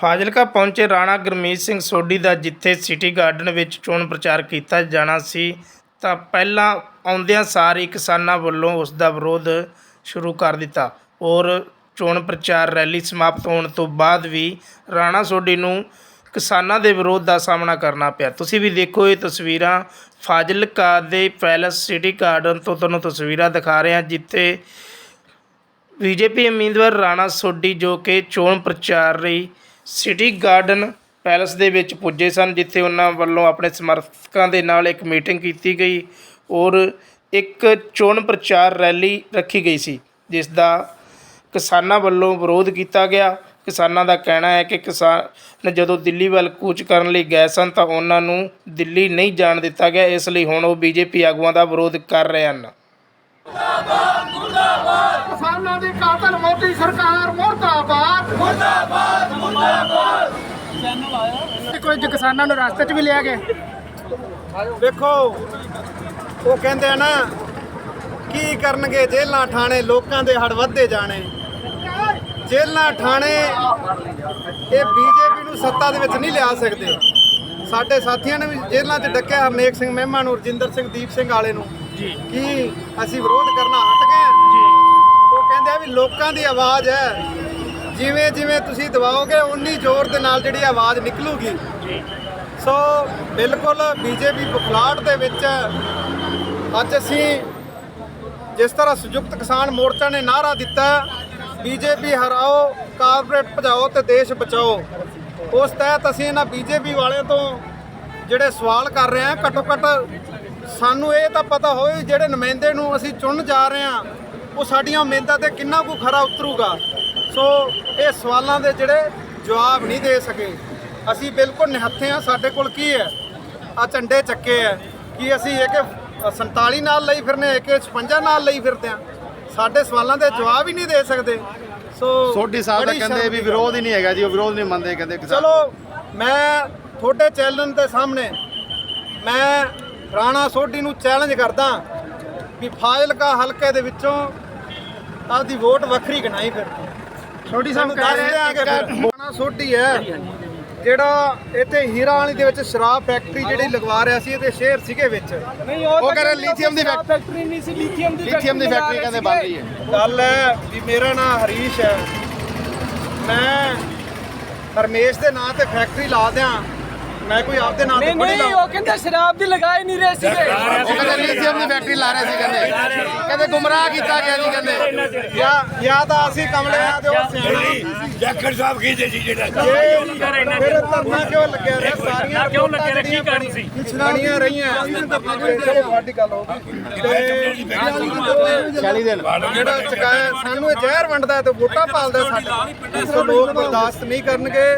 ਫਾਜ਼ਿਲਕਾ ਪਹੁੰਚੇ ਰਾਣਾ ਗੁਰਮੀਤ ਸਿੰਘ ਸੋਢੀ ਦਾ ਜਿੱਥੇ city garden ਵਿੱਚ ਚੋਣ ਪ੍ਰਚਾਰ ਕੀਤਾ ਜਾਣਾ ਸੀ, ਤਾਂ ਪਹਿਲਾਂ ਆਉਂਦਿਆਂ ਸਾਰ ਹੀ ਕਿਸਾਨਾਂ ਵੱਲੋਂ ਉਸ ਦਾ ਵਿਰੋਧ ਸ਼ੁਰੂ ਕਰ ਦਿੱਤਾ ਔਰ ਚੋਣ ਪ੍ਰਚਾਰ ਰੈਲੀ ਸਮਾਪਤ ਹੋਣ ਤੋਂ ਬਾਅਦ ਵੀ ਰਾਣਾ ਸੋਢੀ ਨੂੰ ਕਿਸਾਨਾਂ ਦੇ ਵਿਰੋਧ ਦਾ ਸਾਹਮਣਾ ਕਰਨਾ ਪਿਆ। ਤੁਸੀਂ ਵੀ ਦੇਖੋ ਇਹ ਤਸਵੀਰਾਂ ਫਾਜ਼ਿਲਕਾ ਦੇ ਪੈਲਸ ਸਿਟੀ ਗਾਰਡਨ ਤੋਂ ਤੁਹਾਨੂੰ ਤਸਵੀਰਾਂ ਦਿਖਾ ਰਹੇ ਹਾਂ, ਜਿੱਥੇ ਬੀਜੇਪੀ ਉਮੀਦਵਾਰ ਰਾਣਾ ਸੋਢੀ ਜੋ ਕਿ ਚੋਣ ਪ੍ਰਚਾਰ ਲਈ ਸਿਟੀ ਗਾਰਡਨ ਪੈਲਸ ਦੇ ਵਿੱਚ ਪੁੱਜੇ ਸਨ, ਜਿੱਥੇ ਉਹਨਾਂ ਵੱਲੋਂ ਆਪਣੇ ਸਮਰਥਕਾਂ ਦੇ ਨਾਲ ਇੱਕ ਮੀਟਿੰਗ ਕੀਤੀ ਗਈ ਔਰ ਇੱਕ ਚੋਣ ਪ੍ਰਚਾਰ ਰੈਲੀ ਰੱਖੀ ਗਈ ਸੀ, ਜਿਸ ਦਾ ਕਿਸਾਨਾਂ ਵੱਲੋਂ ਵਿਰੋਧ ਕੀਤਾ ਗਿਆ। ਕਿਸਾਨਾਂ ਦਾ ਕਹਿਣਾ ਹੈ ਕਿ ਕਿਸਾਨ ਜਦੋਂ ਦਿੱਲੀ ਵੱਲ ਕੂਚ ਕਰਨ ਲਈ ਗਏ ਸਨ ਤਾਂ ਉਹਨਾਂ ਨੂੰ ਦਿੱਲੀ ਨਹੀਂ ਜਾਣ ਦਿੱਤਾ ਗਿਆ, ਇਸ ਲਈ ਹੁਣ ਉਹ ਬੀਜੇਪੀ ਆਗੂਆਂ ਦਾ ਵਿਰੋਧ ਕਰ ਰਹੇ ਹਨ। ਕਿਸਾਨਾਂ ਦੀ ਕਾਤਲ ਮੋਦੀ ਸਰਕਾਰ, ਮੁਰਦਾਬਾਦ! ਮੁਰਦਾਬਾਦ! ਕੋਈ ਜੋ ਕਿਸਾਨਾਂ ਨੂੰ ਰਸਤੇ 'ਚ ਵੀ ਲਿਆ ਗਿਆ ਵੇਖੋ ਉਹ ਕਹਿੰਦੇ ਆ ਨਾ ਕੀ ਕਰਨਗੇ ਜੇਲਾਂ ਠਾਣੇ ਲੋਕਾਂ ਦੇ ਹੜ ਵੱਧਦੇ ਜਾਣੇ। ਜੇਲਾਂ ਠਾਣੇ ਇਹ ਬੀਜੇਪੀ ਨੂੰ ਸੱਤਾ ਦੇ ਵਿੱਚ ਨਹੀਂ ਲਿਆ ਸਕਦੇ। ਸਾਡੇ ਸਾਥੀਆਂ ਨੇ ਵੀ ਜੇਲਾਂ 'ਚ ਡੱਕਿਆ ਹਰਨੇਕ ਸਿੰਘ ਮਹਿਮਾ ਨੂੰ ਰਜਿੰਦਰ ਸਿੰਘ ਦੀਪ ਸਿੰਘ ਵਾਲੇ ਨੂੰ। ਜੀ। ਕੀ ਅਸੀਂ ਵਿਰੋਧ ਕਰਨਾ ਹਟ ਗਏ? ਜੀ। ਉਹ ਕਹਿੰਦੇ ਆ ਵੀ ਲੋਕਾਂ ਦੀ ਆਵਾਜ਼ ਹੈ। ਜਿਵੇਂ ਜਿਵੇਂ ਤੁਸੀਂ ਦਬਾਓਗੇ ਉਨੀ ਜ਼ੋਰ ਦੇ ਨਾਲ ਜਿਹੜੀ ਆਵਾਜ਼ ਨਿਕਲੂਗੀ। ਸੋ ਬਿਲਕੁਲ ਬੀਜੇਪੀ ਬੁਖਲਾਟ ਦੇ ਵਿੱਚ ਅੱਜ ਅਸੀਂ ਜਿਸ ਤਰ੍ਹਾਂ ਸੰਯੁਕਤ ਕਿਸਾਨ ਮੋਰਚਾ ਨੇ ਨਾਰਾ ਦਿੱਤਾ ਬੀਜੇਪੀ ਹਰਾਓ ਕਾਰਪੋਰੇਟ ਭਜਾਓ ਤੇ ਦੇਸ਼ ਬਚਾਓ। ਉਸ ਤਹਿਤ ਅਸੀਂ ਇਹਨਾਂ ਬੀਜੇਪੀ ਵਾਲਿਆਂ ਤੋਂ ਜਿਹੜੇ ਸਵਾਲ ਕਰ ਰਹੇ ਹਾਂ ਘੱਟੋ ਘੱਟ ਸਾਨੂੰ ਇਹ ਤਾਂ ਪਤਾ ਹੋਵੇ ਜਿਹੜੇ ਨੁਮਾਇੰਦੇ ਨੂੰ ਅਸੀਂ ਚੁਣਨ ਜਾ ਰਹੇ ਹਾਂ ਉਹ ਸਾਡੀਆਂ ਉਮੀਦਾਂ ਤੇ ਕਿੰਨਾ ਕੁ ਖਰਾ ਉਤਰੂਗਾ। ਸੋ ਇਹ ਸਵਾਲਾਂ ਦੇ ਜਿਹੜੇ ਜਵਾਬ ਨਹੀਂ ਦੇ ਸਕੇ। ਅਸੀਂ ਬਿਲਕੁਲ ਨਿਹੱਥੇ ਹਾਂ ਸਾਡੇ ਕੋਲ ਕੀ ਹੈ? ਆ ਝੰਡੇ ਚੱਕੇ ਹੈ ਕੀ ਅਸੀਂ ਇੱਕ 47 ਨਾਲ ਲਈ ਫਿਰਨੇ ਇੱਕ 56 ਨਾਲ ਲਈ ਫਿਰਦੇ ਹਾਂ। ਸਾਡੇ ਸਵਾਲਾਂ ਦੇ ਜਵਾਬ ਹੀ ਨਹੀਂ ਦੇ ਸਕਦੇ। ਸੋ ਸੋਢੀ ਸਾਹਿਬ ਤਾਂ ਕਹਿੰਦੇ ਵੀ ਵਿਰੋਧ ਹੀ ਨਹੀਂ ਹੈਗਾ ਜੀ ਉਹ ਵਿਰੋਧ ਨਹੀਂ ਮੰਨਦੇ ਕਹਿੰਦੇ ਚਲੋ ਮੈਂ ਤੁਹਾਡੇ ਚੈਲੰਜ ਦੇ ਸਾਹਮਣੇ ਮੈਂ ਰਾਣਾ ਸੋਢੀ ਨੂੰ ਚੈਲੰਜ ਕਰਦਾ ਵੀ ਫਾਜ਼ਿਲਕਾ ਹਲਕੇ ਦੇ ਵਿੱਚੋਂ ਆਪਦੀ ਵੋਟ ਵੱਖਰੀ ਗਣਾਈ ਫਿਰ। ਛੋਟੀ ਸਾਨੂੰ ਦੱਸ ਦਿਆਂਗੇ ਫਿਰ ਰਾਣਾ ਸੋਢੀ ਹੈ ਜਿਹੜਾ ਇੱਥੇ ਹੀਰਾ ਵਾਲੀ ਦੇ ਵਿੱਚ ਸ਼ਰਾਬ ਫੈਕਟਰੀ ਜਿਹੜੀ ਲਗਵਾ ਰਿਹਾ ਸੀ ਇਹਦੇ ਸ਼ੇਅਰ ਸੀਗੇ ਵਿੱਚ। ਨਹੀਂ ਉਹ ਕਹਿੰਦੇ ਲਿਥੀਅਮ ਦੀ ਫੈਕ- ਫੈਕਟਰੀ ਨਹੀਂ ਸੀ ਲਿਥੀਅਮ ਦੀ ਲਿਥੀਅਮ ਦੀ ਫੈਕਟਰੀ ਕਹਿੰਦੇ ਬਣ ਰਹੀ ਹੈ। ਗੱਲ ਹੈ ਵੀ ਮੇਰਾ ਨਾਮ ਹਰੀਸ਼ ਹੈ। ਮੈਂ ਹਰਮੇਸ਼ ਦੇ ਨਾਂ ਤੇ ਫੈਕਟਰੀ ਲਾ ਦਿਆਂ। ਮੈਂ ਕੋਈ ਆਪਦੇ ਨਾਂ ਤੇ ਨਹੀਂ ਥੋੜੀ ਨਹੀਂ ਉਹ ਕਹਿੰਦੇ ਸ਼ਰਾਬ ਦੀ ਲਗਾਈ ਨਹੀਂ ਰਹੇ ਸੀਗੇ। ਉਹ ਕਹਿੰਦੇ ਲਿਥੀਅਮ ਦੀ ਫੈਕਟਰੀ ਲਾ ਰਹੇ ਸੀ ਕਹਿੰਦੇ। ਕਹਿੰਦੇ ਗੁੰਮਰਾਹ ਕੀਤਾ ਗਿਆ ਜੀ ਕਹਿੰਦੇ। ਜਾਂ ਜਾਂ ਤਾਂ ਅਸੀਂ ਕਮਲੇ ਆ ਤੇ ਉਹ ਸਿਆਣਾ ਜਾਖੜ ਸਾਹਿਬ ਕਹਿੰਦੇ ਸੀ ਜਿਹੜਾ ਇਹ ਫਿਰ ਧਰਨਾ ਕਿਉਂ ਲੱਗਿਆ ਰਿਹਾ? ਸਾਰੀਆਂ ਕਿਉਂ ਲੱਗਿਆ ਰਿਹਾ? ਕੀ ਕਾਰਨ ਸੀ ਸੁਣਾਣੀਆਂ ਰਹੀਆਂ। ਚਲੋ ਤੁਹਾਡੀ ਗੱਲ ਹੋ ਗਈ। ਤੇ 40 ਦਿਨ। ਜਿਹੜਾ ਚਕਾਇਆ ਸਾਨੂੰ ਇਹ ਜ਼ਹਿਰ ਵੰਡਦਾ ਤੇ ਵੋਟਾਂ ਪਾਲਦਾ ਸਾਡੇ ਸੋ ਲੋਕ ਬਰਦਾਸ਼ਤ ਨਹੀਂ ਕਰਨਗੇ।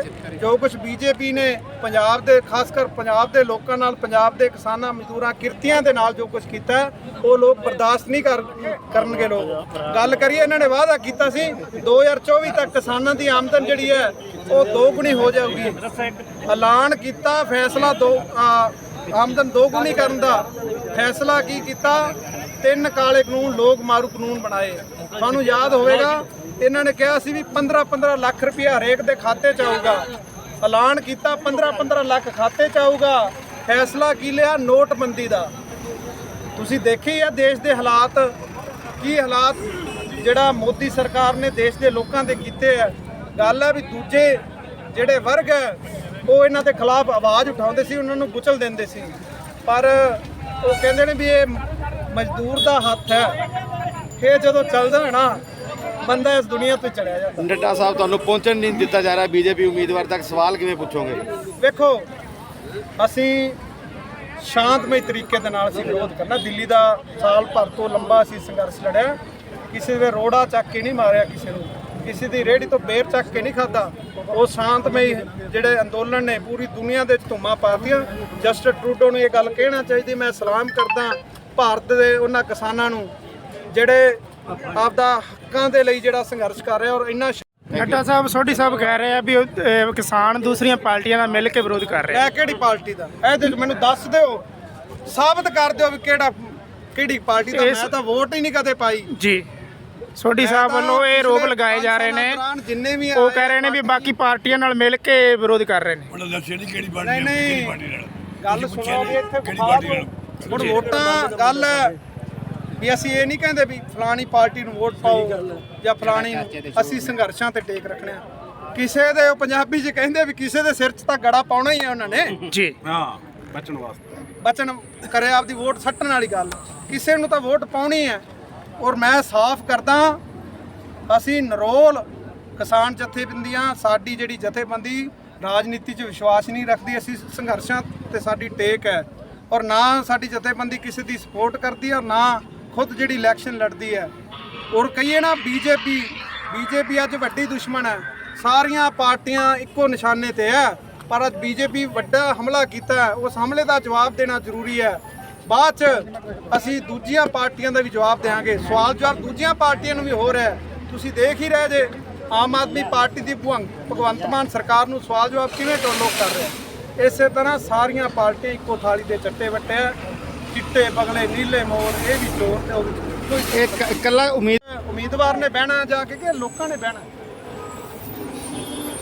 ਜੋ ਕੁਝ ਬੀਜੇਪੀ ਨੇ ਪੰਜਾਬ ਦੇ, ਖਾਸ ਕਰ ਪੰਜਾਬ ਦੇ ਲੋਕਾਂ ਨਾਲ, ਪੰਜਾਬ ਦੇ ਕਿਸਾਨਾਂ, ਮਜ਼ਦੂਰਾਂ, ਕਿਰਤੀਆਂ ਦੇ ਨਾਲ ਜੋ ਕੁਝ ਕੀਤਾ, ਉਹ ਲੋਕ ਬਰਦਾਸ਼ਤ ਨਹੀਂ ਕਰ, ਕਰਨਗੇ ਲੋਕ। ਗੱਲ ਕਰੀਏ ਇਹਨਾਂ ਨੇ ਵਾਅਦਾ ਕੀਤਾ ਸੀ 2024 ਤੱਕ ਕਿਸਾਨਾਂ ਦੀ ਆਮਦਨ ਜਿਹੜੀ ਹੈ, ਉਹ ਦੋਗੁਣੀ ਹੋ ਜਾਊਗੀ। ਐਲਾਨ ਕੀਤਾ, ਫੈਸਲਾ ਦੋ ਆਮਦਨ ਦੋਗੁਣੀ ਕਰਨ ਦਾ। ਫੈਸਲਾ ਕੀ ਕੀਤਾ? ਤਿੰਨ ਕਾਲੇ ਕਾਨੂੰਨ, ਲੋਕ ਮਾਰੂ ਕਾਨੂੰਨ ਬਣਾਏ। ਤੁਹਾਨੂੰ ਯਾਦ ਹੋਵੇਗਾ, ਇਹਨਾਂ ਨੇ ਕਿਹਾ ਸੀ ਵੀ 15 15 ਲੱਖ ਰੁਪਇਆ ਹਰੇਕ ਦੇ ਖਾਤੇ 'ਚ ਆਊਗਾ। ਐਲਾਨ ਕੀਤਾ 15 15 ਲੱਖ ਖਾਤੇ 'ਚ ਆਊਗਾ। ਫੈਸਲਾ ਕੀ ਲਿਆ? ਨੋਟਬੰਦੀ ਦਾ। ਤੁਸੀਂ ਦੇਖੀ ਆ ਦੇਸ਼ ਦੇ ਹਾਲਾਤ? ਕੀ ਹਾਲਾਤ ਜਿਹੜਾ ਮੋਦੀ ਸਰਕਾਰ ਨੇ ਦੇਸ਼ ਦੇ ਲੋਕਾਂ ਦੇ ਕੀਤੇ ਆ? ਗੱਲ ਹੈ ਵੀ ਦੂਜੇ ਜਿਹੜੇ ਵਰਗ ਹੈ ਉਹ ਇਹਨਾਂ ਦੇ ਖਿਲਾਫ ਆਵਾਜ਼ ਉਠਾਉਂਦੇ ਸੀ, ਉਹਨਾਂ ਨੂੰ ਕੁਚਲ ਦਿੰਦੇ ਸੀ। ਪਰ ਉਹ ਕਹਿੰਦੇ ਨੇ ਵੀ ਇਹ ਮਜ਼ਦੂਰ ਦਾ ਹੱਥ ਹੈ। ਇਹ ਜਦੋਂ ਚੱਲਦਾ ਹੈ ਨਾ ਬੰਦਾ ਇਸ ਦੁਨੀਆ ਤੋਂ ਚੜਿਆ ਜਾਂਦਾ। ਨੱਡਾ ਸਾਹਿਬ ਤੁਹਾਨੂੰ ਪਹੁੰਚਣ ਨਹੀਂ ਦਿੱਤਾ ਜਾ ਰਿਹਾ। ਬੀਜੇਪੀ ਉਮੀਦਵਾਰ ਤੱਕ ਸਵਾਲ ਕਿਵੇਂ ਪੁੱਛੋਗੇ? ਵੇਖੋ ਅਸੀਂ ਸ਼ਾਂਤਮਈ ਤਰੀਕੇ ਦੇ ਨਾਲ ਅਸੀਂ ਵਿਰੋਧ ਕਰਨਾ। ਦਿੱਲੀ ਦਾ ਸਾਲ ਭਰ ਤੋਂ ਲੰਬਾ ਅਸੀਂ ਸੰਘਰਸ਼ ਲੜਿਆ। ਕਿਸੇ ਦੇ ਰੋੜਾ ਚੱਕ ਕੇ ਨਹੀਂ ਮਾਰਿਆ ਕਿਸੇ ਨੂੰ। ਕਿਸੇ ਦੀ ਰੇੜੀ ਤੋਂ ਬੇਰ ਚੱਕ ਕੇ ਨਹੀਂ ਖਾਦਾ ਉਹ ਸ਼ਾਂਤਮਈ ਜਿਹੜੇ ਅੰਦੋਲਨ ਨੇ ਪੂਰੀ ਦੁਨੀਆ ਦੇ ਵਿੱਚ ਧੁੰਮਾਂ ਪਾਤੀਆਂ। ਜਸਟਿਸ ਟਰੂਡੋ ਨੂੰ ਇਹ ਗੱਲ ਕਹਿਣਾ ਚਾਹੀਦੀ ਮੈਂ ਸਲਾਮ ਕਰਦਾ ਭਾਰਤ ਦੇ ਉਹਨਾਂ ਕਿਸਾਨਾਂ ਨੂੰ ਜਿਹੜੇ ਆਪਦਾ ਹੱਕਾਂ ਦੇ ਲਈ ਜਿਹੜਾ ਸੰਘਰਸ਼ ਕਰ ਰਹੇ ਔਰ ਇੰਨਾ ਨੱਡਾ ਸਾਹਿਬ ਸੋਢੀ ਸਾਹਿਬ ਕਹਿ ਰਹੇ ਆ ਵੀ ਉਹ, ਅਹ, ਕਿਸਾਨ ਦੂਸਰੀਆਂ ਪਾਰਟੀਆਂ ਨਾਲ ਮਿਲ ਕੇ ਵਿਰੋਧ ਕਰ ਰਹੇ ਆ। ਕਿਹੜੀ ਪਾਰਟੀ ਦਾ? ਇਹ ਤੇ ਮੈਨੂੰ ਦੱਸ ਦਿਓ। ਸਾਬਤ ਕਰ ਦਿਓ ਵੀ ਕਿਹੜਾ ਕਿਹੜੀ ਪਾਰਟੀ ਦਾ। ਇਸ- ਮੈਂ ਤਾਂ ਵੋਟ ਹੀ ਨਹੀਂ ਕਦੇ ਪਾਈ। ਜੀ। ਸੋਢੀ ਸਾਹਿਬ ਵੱਲੋਂ ਇਹ ਰੋਪ ਲਗਾਏ ਜਾ ਰਹੇ ਨੇ। ਜਿੰਨੇ ਵੀ ਉਹ ਕਹਿ ਰਹੇ ਨੇ ਵੀ ਬਾਕੀ ਪਾਰਟੀਆਂ ਨਾਲ ਮਿਲ ਕੇ ਵਿਰੋਧ ਕਰ ਰਹੇ ਨੇ। ਉਹਨਾਂ ਦੱਸਿਆ ਨਹੀਂ ਕਿਹੜੀ ਪਾਰਟੀ ਨਹੀਂ। ਨਹੀਂ ਗੱਲ ਸੁਣੋ ਵੀ ਇੱਥੇ ਕਿਹੜੀ ਪਾਰਟੀ। ਨਾਲ? ਹੁਣ ਵੋਟਾਂ ਗੱਲ ਹੈ ਵੀ ਅਸੀਂ ਇਹ ਨਹੀਂ ਕਹਿੰਦੇ ਵੀ ਫਲਾਣੀ ਪਾਰਟੀ ਨੂੰ ਵੋਟ ਪਾਓ ਜਾਂ ਫਲਾਣੀ ਨੂੰ ਅਸੀਂ ਸੰਘਰਸ਼ਾਂ ਤੇ ਟੇਕ ਰੱਖਣੇ ਆ। ਕਿਸੇ ਦੇ ਉਹ ਪੰਜਾਬੀ 'ਚ ਕਹਿੰਦੇ ਵੀ ਕਿਸੇ ਦੇ ਸਿਰ 'ਚ ਤਾਂ ਗੜਾ ਪਾਉਣਾ ਹੀ ਹੈ ਉਹਨਾਂ ਨੇ। ਜੀ। ਹਾਂ ਬਚਣ ਵਾਸਤੇ। ਬਚਨ ਕਰੇ ਆਪਦੀ ਵੋਟ ਸੱਟਣ ਵਾਲੀ ਗੱਲ। ਕਿਸੇ ਨੂੰ ਤਾਂ ਵੋਟ ਪਾਉਣੀ ਹੈ। ਔਰ ਮੈਂ ਸਾਫ਼ ਕਰਦਾ ਅਸੀਂ ਨਰੋਲ ਕਿਸਾਨ ਜਥੇਬੰਦੀਆਂ ਸਾਡੀ ਜਿਹੜੀ ਜਥੇਬੰਦੀ ਰਾਜਨੀਤੀ 'ਚ ਵਿਸ਼ਵਾਸ ਨਹੀਂ ਰੱਖਦੀ ਅਸੀਂ ਸੰਘਰਸ਼ਾਂ ਤੇ ਸਾਡੀ ਟੇਕ ਹੈ। ਔਰ ਨਾ ਸਾਡੀ ਜਥੇਬੰਦੀ ਕਿਸੇ ਦੀ ਸਪੋਰਟ ਕਰਦੀ ਹੈ ਔਰ ਨਾ ਖੁਦ ਜਿਹੜੀ ਇਲੈਕਸ਼ਨ ਲੜਦੀ ਹੈ, ਔਰ ਕਹੀਏ ਨਾ ਬੀਜੇਪੀ ਬੀਜੇਪੀ ਅੱਜ ਵੱਡੀ ਦੁਸ਼ਮਣ ਹੈ। ਸਾਰੀਆਂ ਪਾਰਟੀਆਂ ਇੱਕੋ ਨਿਸ਼ਾਨੇ ਤੇ ਹੈ, ਪਰ ਅੱਜ ਬੀਜੇਪੀ ਵੱਡਾ ਹਮਲਾ ਕੀਤਾ ਉਸ ਹਮਲੇ ਦਾ ਜਵਾਬ ਦੇਣਾ ਜ਼ਰੂਰੀ ਹੈ। ਬਾਅਦ ਚ ਅਸੀਂ ਦੂਜੀਆਂ ਪਾਰਟੀਆਂ ਦਾ ਵੀ ਜਵਾਬ ਦੇਵਾਂਗੇ। ਸਵਾਲ ਜਵਾਬ ਦੂਜੀਆਂ ਪਾਰਟੀਆਂ ਨੂੰ ਵੀ ਹੋ ਰਿਹਾ ਤੁਸੀਂ ਦੇਖ ਹੀ ਰਹੇ ਜੇ, ਆਮ ਆਦਮੀ ਪਾਰਟੀ ਦੀ ਭਗਵੰ- ਭਗਵੰਤ ਮਾਨ ਸਰਕਾਰ ਨੂੰ ਸਵਾਲ ਜਵਾਬ ਕਿਵੇਂ ਟੋਲੋ ਕਰ ਰਿਹਾ ਇਸੇ ਤਰ੍ਹਾਂ ਸਾਰੀਆਂ ਪਾਰਟੀਆਂ ਇੱਕੋ ਥਾਲੀ ਦੇ ਚੱਟੇ ਵੱਟੇ ਆ ਚਿੱਟੇ ਬਗਲੇ ਨੀਲੇ ਮੋਰ ਇਹ ਵੀ ਚੋਰ ਤੇ ਉਹ ਵੀ। ਕੋਈ ਇੱਕ ਇਕੱਲਾ ਉਮੀਦ ਉਮੀਦਵਾਰ ਨੇ ਬਹਿਣਾ ਜਾ ਕੇ ਕਿ ਲੋਕਾਂ ਨੇ ਬਹਿਣਾ।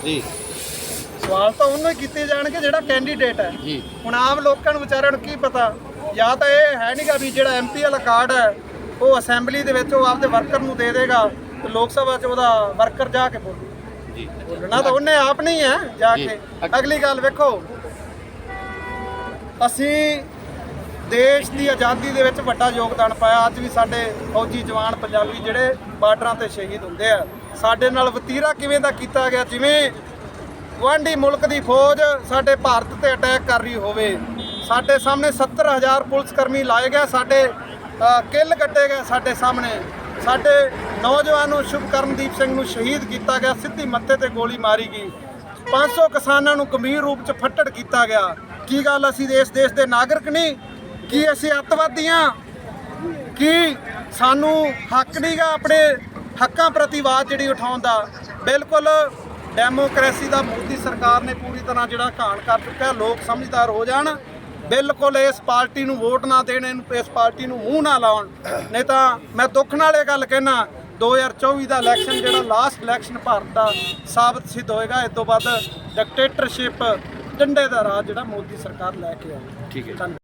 ਜੀ। ਸਵਾਲ ਤਾਂ ਉਹਨੂੰ ਹੀ ਕੀਤੇ ਜਾਣਗੇ ਜਿਹੜਾ ਕੈਂਡੀਡੇਟ ਹੈ। ਜੀ। ਹੁਣ ਆਮ ਲੋਕਾਂ ਨੂੰ ਵਿਚਾਰਿਆਂ ਨੂੰ ਕੀ ਪਤਾ? ਜਾਂ ਤਾਂ ਇਹ ਹੈ ਨਹੀਂਗਾ ਵੀ ਜਿਹੜਾ ਐਮਪੀ ਵਾਲਾ ਕਾਰਡ ਹੈ ਉਹ ਅਸੈਂਬਲੀ ਦੇ ਵਿੱਚ ਉਹ ਆਪਦੇ ਵਰਕਰ ਨੂੰ ਦੇ ਦੇਗਾ ਤੇ ਲੋਕ ਸਭਾ 'ਚ ਉਹਦਾ ਵਰਕਰ ਜਾ ਕੇ ਬੋਲੂ। ਜੀ। ਬੋਲਣਾ ਤਾਂ ਉਹਨੇ ਆਪ ਨਹੀਂ ਹੈ ਜੀ। ਕੇ। ਅਗਲੀ ਗੱਲ ਵੇਖੋ। ਅਸੀਂ ਦੇਸ਼ ਦੀ ਆਜ਼ਾਦੀ ਦੇ ਵਿੱਚ ਵੱਡਾ ਯੋਗਦਾਨ ਪਾਇਆ। ਅੱਜ ਵੀ ਸਾਡੇ ਫੌਜੀ ਜਵਾਨ ਪੰਜਾਬੀ ਜਿਹੜੇ ਬਾਰਡਰਾਂ ਤੇ ਸ਼ਹੀਦ ਹੁੰਦੇ ਆ। ਸਾਡੇ ਨਾਲ ਵਤੀਰਾ ਕਿਵੇਂ ਦਾ ਕੀਤਾ ਗਿਆ? ਜਿਵੇਂ ਗੁਆਂਢੀ ਮੁਲਕ ਦੀ ਫੌਜ ਸਾਡੇ ਭਾਰਤ ਤੇ ਅਟੈਕ ਕਰ ਰਹੀ ਹੋਵੇ। ਸਾਡੇ ਸਾਹਮਣੇ 70000 ਪੁਲਿਸ ਕਰਮੀ ਲਾਏ ਗਏ, ਸਾਡੇ ਕਿੱਲ ਕੱਟੇ ਗਏ ਸਾਡੇ ਸਾਹਮਣੇ। ਸਾਡੇ ਨੌਜਵਾਨ ਨੂੰ ਸ਼ੁਭਕਰਨਦੀਪ ਸਿੰਘ ਨੂੰ ਸ਼ਹੀਦ ਕੀਤਾ ਗਿਆ, ਸਿੱਧੀ ਮੱਥੇ ਤੇ ਗੋਲੀ ਮਾਰੀ ਗਈ। 500 ਕਿਸਾਨਾਂ ਨੂੰ ਗੰਭੀਰ ਰੂਪ ਚ ਫੱਟੜ ਕੀਤਾ ਗਿਆ। ਕੀ ਗੱਲ ਅਸੀਂ ਇਸ ਦੇਸ਼ ਦੇ ਨਾਗਰਿਕ ਨਹੀਂ? ਕੀ ਅਸੀਂ ਅੱਤਵਾਦੀਆਂ? ਕੀ ਸਾਨੂੰ ਹੱਕ ਨਹੀਂਗਾ ਆਪਣੇ ਹੱਕਾਂ ਪ੍ਰਤੀ ਆਵਾਜ਼ ਜਿਹੜੀ ਉਠਾਉਣ ਦਾ? ਬਿਲਕੁਲ ਡੈਮੋਕ੍ਰੇਸੀ ਦਾ ਮੋਦੀ ਸਰਕਾਰ ਨੇ ਪੂਰੀ ਤਰ੍ਹਾਂ ਜਿਹੜਾ ਘਾਣ ਕਰ ਚੁੱਕਿਆ ਲੋਕ ਸਮਝਦਾਰ ਹੋ ਜਾਣ। ਬਿਲਕੁਲ ਇਸ ਪਾਰਟੀ ਨੂੰ ਵੋਟ ਨਾ ਦੇਣ ਇਹਨੂੰ ਇਸ ਪਾਰਟੀ ਨੂੰ ਮੂੰਹ ਨਾ ਲਾਉਣ। ਨਹੀਂ ਤਾਂ ਮੈਂ ਦੁੱਖ ਨਾਲ ਇਹ ਗੱਲ ਕਹਿਣਾ 2024 ਦਾ ਇਲੈਕਸ਼ਨ ਜਿਹੜਾ ਲਾਸਟ ਇਲੈਕਸ਼ਨ ਭਾਰਤ ਦਾ ਸਾਬਤ ਸਿੱਧ ਹੋਏਗਾ ਇਸ ਤੋਂ ਬਾਅਦ ਡਿਕਟੇਟਰਸ਼ਿਪ ਡੰਡੇ ਦਾ ਰਾਜ ਜਿਹੜਾ ਮੋਦੀ ਸਰਕਾਰ ਲੈ ਕੇ ਆਏ ਠੀਕ ਹੈ